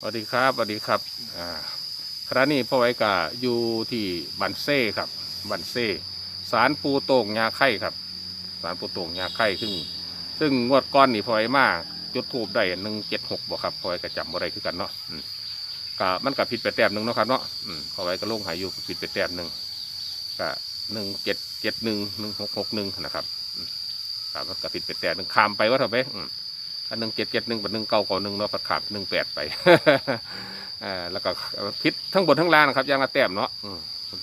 สวัสดีครับสวัสดีครับอ่าคณะนี้พ่อไว้กาอยู่ที่บันเซ่ครับบันเซ่สารปูโต่งยาไข่ครับ สารปูโต่งยาไข่ซึ่ง ซึ่งงวดก้อนนี่พ่อไว้มากจุดทูบได้หนึ่งเจ็ดหกบ่ครับพ่อไว้ก็จำบ่ได้คือกันเนาะมก็มันกับผิดไปแต้มหนึ่งเนาะครับเนาะพ่อไว้ก็ลงหายอยู่ผิดไปแต้มหนึ่งก็หนึ่งเจ็ดเจ็ดหนึ่งหนึ่งหกหกหนึ่งนะครับอืมครับมันก็ผิดไปแต้มหนึ่งข้ามไปว่าเถอะไปอืม อันหนึ่งเจ็ดเจ็ดหนึ่งเป็นหนึ่งเก้าเก้าหนึ่งเนาะปัดขาดหนึ่งแปดไปอ่าแล้วก็พิษทั้งบนทั้งล่างนะครับยางละแต้มเนาะ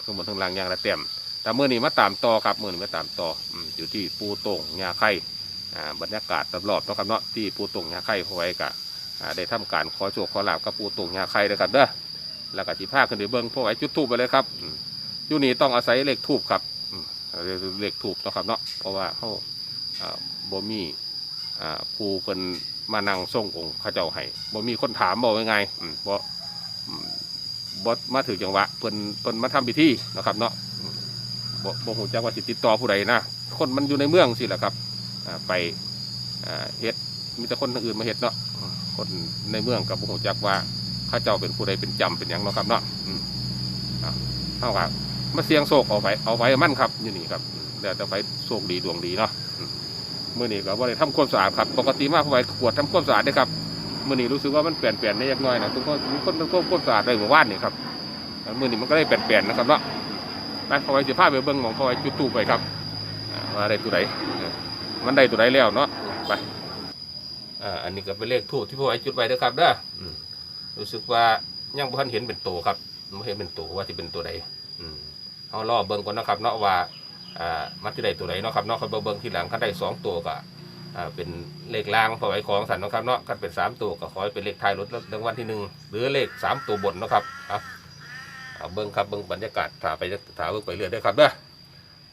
ทั้งบนทั้งล่างยางละแต้มแต่เมื่อนี้มาตามต่อครับเมื่อนี้มาตามต่อออยู่ที่ปูตงยาไข่อ่าบรรยากาศรอบๆเนาะครับเนาะที่ปูตงยาไข่เอาไว้กะอ่าได้ทำการขอโชคขอลาบกับปูตงยาไข่เลยครับเด้อแล้วก็จีผ้าขึ้นไปเบิ้งพวกไอ้จุดทูบไปเลยครับอยู่นี่ต้องอาศัยเลขทูบครับอืมเลขทูบเนาะครับเนาะเพราะว่าเขาอ่าบ่มีอ่า ผู้เพิ่นมานั่งส่งองค์ข้าเจ้าให้บ่มีคนถามบ่ยังไงบ่อืมบ่มาถือจังหวะเพิ่นเพิ่นมาทำพิธีนะครับเนาะบ่บ่ฮู้จักว่าสิติดต่อผู้ใดนะคนมันอยู่ในเมืองสิแหละครับอ่าไปเฮ็ดมีแต่คนอื่นมาเฮ็ดเนาะคนในเมืองกับบ่ฮู้จักว่าข้าเจ้าเป็นผู้ใดเป็นจำเป็นหยังเนาะครับเนาะอืมอ่าเฮาก็มาเสียงโชคเอาไว้เอาไว้มั่นครับอยู่นี่ครับแล้วแต่ไปโชคดีดวงดีเนาะ มื่อนี้ก็บ่ได้ทำความสะอาดครับ ปกติมากพอไปขวดทำความสะอาดได้ครับมื่อนี้รู้สึกว่ามันเปลี่ยนเปลี่ยนได้ยักน้อยนะทุกคนมีคนทำความสะอาดได้เมื่อวานนี่ครับมื่อนี้มันก็ได้เปลี่ยนเปลี่ยนนะครับเนาะไปพอไปสิพาไปเบิ่งหมองพอไปจุดตู้ไปครับอ่าว่าได้ตัวใดเออมันได้ตัวใดแล้วเนาะไปอันนี้ก็เป็นเลขทูบที่พอไปจุดไว้เด้อครับเด้อรู้สึกว่ายังบ่ทันเห็นเป็นตัวครับบ่เห็นเป็นตัวว่าที่เป็นตัวใดอืมเอารอเบิ่งก่อนนะครับ เนาะว่า อ่ามัดที่ใดตัวไหนเนาะครับเนาะเขาเบิ่งที่หลังคันได้สองตัวก็อ่าเป็นเลขล่างพอไว้ของสันเนาะครับเนาะคันเป็นสามตัวก็ขอให้เป็นเลขท้ายรถรางวัลที่หนึ่งหรือเลขสามตัวบนเนาะครับเอาเอาเบิ่งครับเบิ่งบรรยากาศถ่าไปถ่าเบิ่งไปเรื่อยได้ครับเด้อ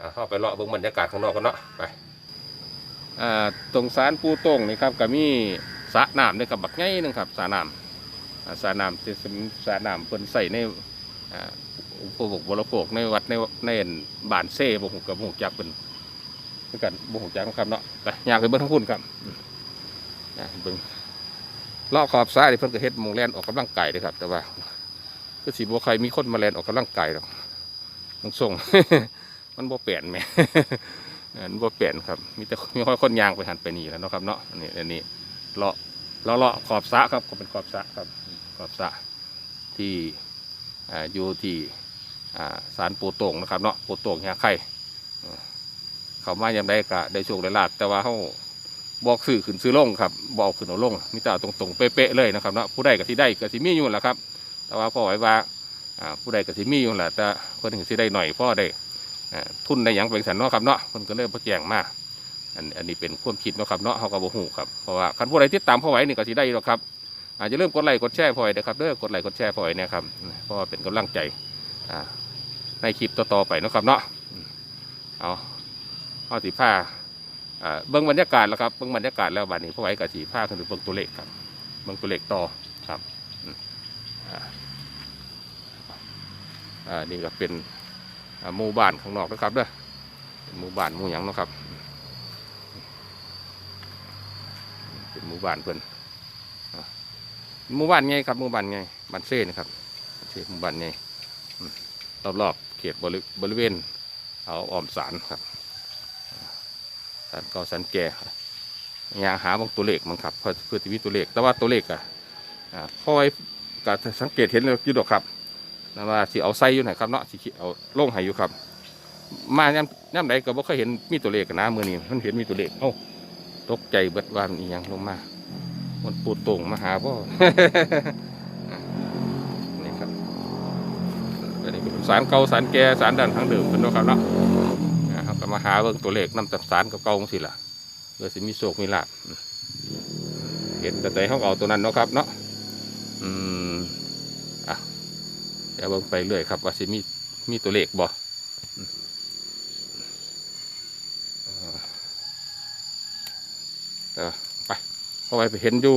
อ่าเข้าไปเลาะเบิ่งบรรยากาศข้างนอกกันเนาะไปอ่าตรงสารปูต้งนี่ครับก็มีสระน้ำด้วยครับบักใหญ่หนึงครับสระน้ำอ่าสระน้ำที่เป็นสระน้ำเพิ่นใส่ในอ่า ผู้บกบรโภคในวัดในในบ้านเซ่บ่ฮู้กับบ่ฮู้จักเป็นคือกันบ่ฮู้จักครับเนาะไปยางไปเบิ่งทั้งพุ่นครับอืมย่างไปเบิ่งรอบขอบซ้ายเพิ่นก็เฮ็ดมู่แลนออกกำลังกายเด้อครับ แต่ว่าคือสิบ่ใครมีคนมาแลนออกกำลังกายหรอกมันส่งมันบ่เปลี่ยนแหมเออมันบ่เปลี่ยนครับ มีแต่มีค่อยคนย่างไปหันไปนี่แล้วเนาะครับเนาะนนี้อันนี้เลาะเลาะเลาะขอบสะครับก็เป็นขอบสะครับขอบสะที่อ่าอยู่ที่ สารปูโต่งนะครับเนาะปูโต่งยไข่เขามายามได้กะได้โชคได้ลาบแต่ว่าเขาบอกซื้อขึ้นซื้อลงครับบอกขึ้นเอาลงมีแต่อาตรงๆเป๊ะๆเลยนะครับเนาะผู้ใดก็สิได้ก็สิมีอยู่แหละครับ แต่ว่าพ่อไว้ว่าผู้ใดก็สิมีอยู่แหละแต่เพิ่นถึงสิได้หน่อยพ่อได้ทุนได้หยังเป็นสันเนาะครับเนาะเพิ่นก็เลยบ่แจงมาอันอันนี้เป็นความคิดเนาะครับเนาะเฮาก็บ่ฮู้ครับเพราะว่าคันผู้ใดที่ตามพ่อไว้นี่ก็สิได้หรอกครับอาจจะเริ่มกดไลค์กดแชร์พ่อไว้นะครับเด้อกดไลค์กดแชร์พ่อไว้นะครับเพราะว่าเป็นกำลังใจ ในคลิปต่อๆไปนะครับเนาะเอาเอาสีผ้าเบิ้องบรรยากาศแล้วครับเบิ้องบรรยากาศแล้วบัดนี้พวกไอ้กับสีผ้าคือเบิ้องตัวเลขครับเบิ้องตัวเลขต่อครับอ่านี่ก็เป็นหมู่บ้านข้างนอกนะครับเด้อหมู่บ้านหมู่หยังนะครับ เป็นหมู่บ้านเพิ่นอ่าหมู่บ้านไงครับหมู่บ้านไงบ้านเซ่นะครับเซ่หมู่บ้านไง รอบๆเขตบริบริเวณเอาอ้อมสารครับสารเก่าสารแก่ยางหาบางตัวเลขมันครับเพื่อเพื่อที่มีตัวเลข แต่ว่าตัวเลขอะอ่าคอยก็สังเกตเห็นอยู่ดอกครับนะว่าสิเอาไส้อยู่ไหนครับเนาะสิเอาล่งให้อยู่ครับ มาย่ำย่ำใดก็บ่เคยเห็นมีตัวเลขกันะมือนี้มันเห็นมีตัวเลขเอ้าตกใจเบิดว่ามันอีหยังลงมา มันปูดต่งมาหาพ่ นี่ครับ อันนี้เป็น สารเก่าสารแก่สารดันทั้งเดิมเป็นเนาะครับเนาะนะครับก็มาหาเบิ่งตัวเลขนำจากสารกับเก่าๆสิล่ะเพื่อสิมีโศกมีลาบเห็นแต่ใจเขาเอาตัวนั้นเนาะครับเนาะอืมอะเดี๋ยวเบิ่งไปเรื่อยครับ ว่าสิมีมีตัวเลขบ่อืมอ่าเดี๋ยวไปเพราไปเห็นอยู่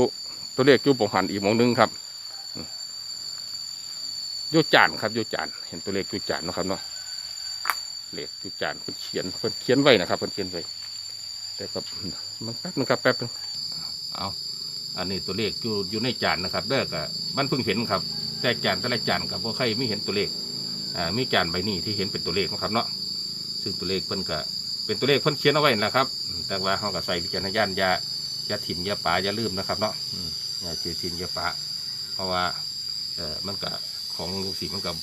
ตัวเลขอยู่ปงหันอีกมองนึงครับ อยูจานครับอยูจานเห็นตัวเลขอยูจานเนาะครับเนาะเลขอยูจานเพิ่นเขียนเพิ่นเขียนไว้นะครับเพิ่นเขียนไว้แต่ก็มันแป๊บนึงครับแป๊บนึงเอาอันนี้ตัวเลขอยู่อยู่ในจานนะครับเด้อก็มันเพิ่งเห็นครับ แต่จานแต่ละจานกับพวกใครไม่เห็นตัวเลขอ่ามีจานใบนี้ที่เห็นเป็นตัวเลขนะครับเนาะซึ่งตัวเลขเพิ่นก็เป็นตัวเลขเพิ่นเขียนเอาไว้นะครับ แต่ว่าเขาก็ใส่วิจารณญาณยาอย่าถิ่มอย่าป่าอย่าลืมนะครับเนาะอย่าเจียถิ่มอย่าป่าเพราะว่าเออมันก็ ของสีมันกับ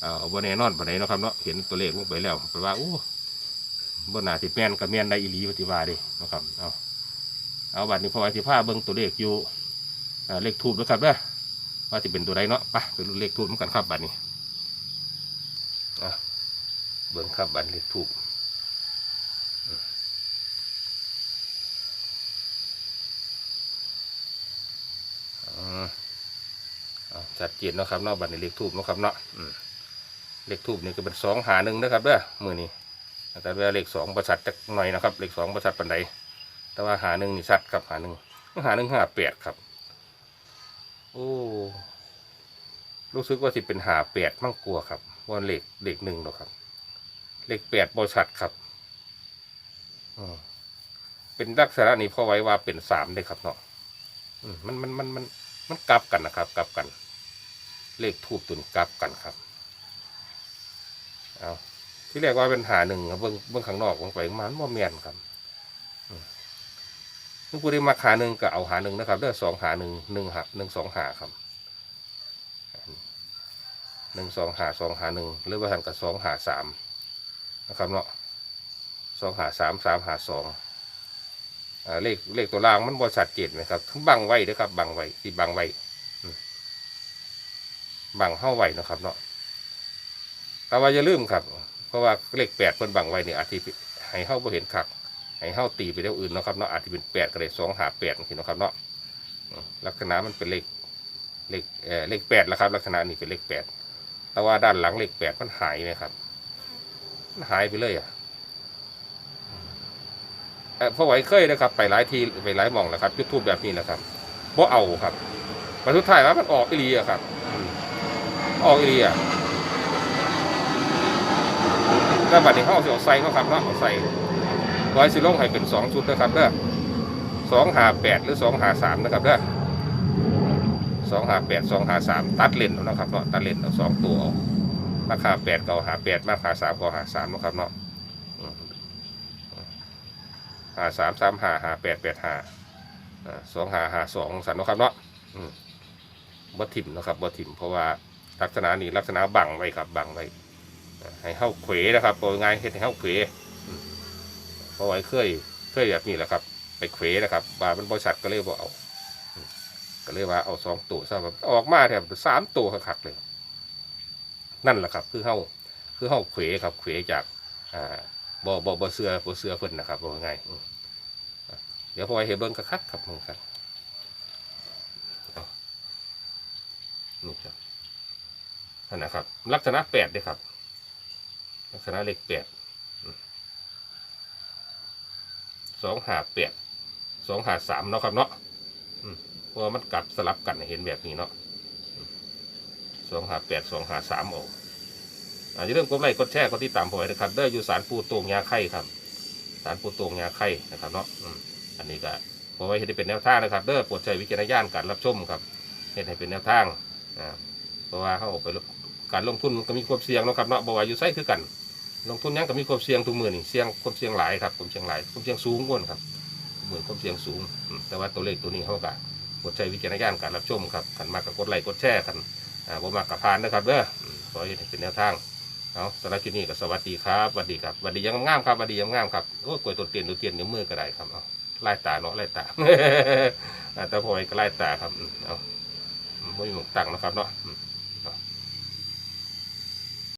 เอ่อบนแน่นอนปานใดเนาะครับเนาะเห็นตัวเลขลงไปแล้วแปลว่าโอ้บนหนาสิแม่นกับแม่นได้อีหลีปฏิวาเด้นะครับเอาเอาบัตรนี้พอไอติพ่าเบิ้งตัวเลขอยู่อ่าเลขทูบด้วยครับเด้อว่าจะเป็นตัวใดเนาะไปไปดูเลขทูบเหมือนกันครับบัตรนี้อะเบิ้งครับบัตรเลขทูบ ชัดเจนเนาะครับเนาะบัตรในเลขทูบเนาะครับเนาะเลขทูบนี่ก็เป็นสองหาหนึ่งนะครับเด้อมือนี้แต่ว่าเลขสองประชัดจักหน่อยนะครับเลขสองประชัดปันใดแต่ว่าหาหนึ่งนี่ชัดครับหาหนึ่งหาหนึ่งห้าแปดครับ โอ้รู้สึกว่าสิเป็นหาแปดมั่งกลัวครับว่าเลขเลขหนึ่งหรอกครับ เลขแปดบริษัทครับอืมเป็นลักษณะนี้พอไว้ว่าเป็นสามเลยครับเนาะมันมันมันมันมันกลับกันนะครับ กลับกัน เลขทูบตุนกลับกันครับ เอาที่เรียกว่าเป็นหาหนึ่งครับเบื้องเบื้องข้างนอกของไปมันว่าเมียนครับอืมนึกว่าได้มาหาหนึ่งก็เอาหาหนึ่งนะครับเด้อสองหาหนึ่งหนึ่งหาหนึ่งสองหาครับหนึ่งสองหาสองหาหนึ่งหรือว่าทางกับสองหาสามนะครับเนาะสองหาสามสามหาสองเลขเลขตัวล่างมันบริษัทเจตไหมครับทั้งบังไว้ด้วยครับบังไว้ที่บังไว้ บังเข้าไว้นะครับเนาะแต่ว่าอย่าลืมครับ เพราะว่าเลขแปดเพิ่นบังไว้เนี่ยอาจจะให้เข้าบ่เห็นคักให้เข้าตีไปเรื่องอื่นนะครับเนาะอาจจะเป็นแปดก็เลยสองหาแปดนี่เนะครับเนาะลักษณะมันเป็นเลขเลขเอ่อเลขแปดแล้วครับ ลักษณะนี้เป็นเลขแปดแต่ว่าด้านหลังเลขแปดมันหายไหมครับมันหายไปเลยอะเอ่อพอไหวเคยนะครับ ไปหลายทีไปหลายมองแล้วครับยูทูบแบบนี้แหละครับบ่เอาครับมาสุดท้ายแล้วมันออกอีหลีอะครับ ออกอีหลีอะแล้วบัดนี้เขาเอาสิเอาใส่เขาครับเนาะเอาใส่ร้อยสิลงให้เป็นสองชุดนะครับเด้อสองหาแปดหรือสองหาสามนะครับเด้อสองหาแปดสองหาสามตัดเลนเอานะครับเนาะตัดเลนเอาสองตัวเอาราคาแปดเก่าหาแปดราคาสามเก่าหาสามนะครับเนาะหาสามสามหาหาแปดแปดหาสองหาหาสองสันนะครับเนาะบ่ถิ่มนะครับบ่ถิ่มเพราะว่า ลักษณะนี้ลักษณะบังไว้ครับบังไว้ให้เข้าเขวนะครับโปรง่ายเฮ็ดให้เข้าเขวเพราะไว้เคยเคยแบบนี้แหละครับ ไปเขวนะครับบามันบริษัทก็เลยบ่เอาก็เลยว่าเอาสองตัวซะแบบออกมาแถบสามตัวคักๆเลย นั่นแหละครับ คือเฮาคือเฮาเขวครับเขวจากอ่าบ่บ่บ่เสือบ่เสือเพิ่นนะครับว่าไงายเดี๋ยวพอไว้เห็นเบิ่งกระคักครับมึงครับนี่ครับ นนะครับ ลักษณะแปดเด้ครับ ลักษณะเลขแปดสองหาแปดสองหาสามเนาะครับเนาะเพราะมันกลับสลับกันเห็นแบบนี้เนาะสองหาแปดสองหาสามออกอาจจะเริ่าลืมกดไลค์กดแชร์กดติดตามผมนะครับเด้ออยู่สารปูโตงยาไข่ครับ สารปูโตงยาไข่นะครับเนาะอันนี้ก็พอไว้ให้เป็นแนวทางนะครับเด้อปรดใช้วิจารณญาณการรับชมครับเห็นให้เป็นแนวทางอ่าเพราะว่าเขาออกไปลง การลงทุนมันก็มีความเสี่ยงเนาะครับเนาะบอกว่าอยู่ไซคือกัน ลงทุนยังก็มีความเสี่ยงทุกมือนี่เสี่ยงความเสี่ยงหลายครับความเสี่ยงหลายความเสี่ยงสูงกว่าครับเหมือนความเสี่ยงสูง แต่ว่าตัวเลขตัวนี้เขาก็กดใช้วิจารณญาณการรับชมครับขันมากกับกดไลค์กดแชร์กันอ่าบ่มากกับพานนะครับเด้ออืมขอให้เป็นแนวทางเอาสำหรับคลิปนี้ก็สวัสดีครับสวัสดีครับสวัสดียังงามครับสวัสดียังงามครับโอ้ยกล้วยตัวเตียนตัวเตียนนิ้วมือก็ได้ครับเอาไล่ตาเนาะไล่ตาอ่าแต่พอไว้ก็ไล่ตาครับเอาไม่มีหมวกตังนะครับเนาะ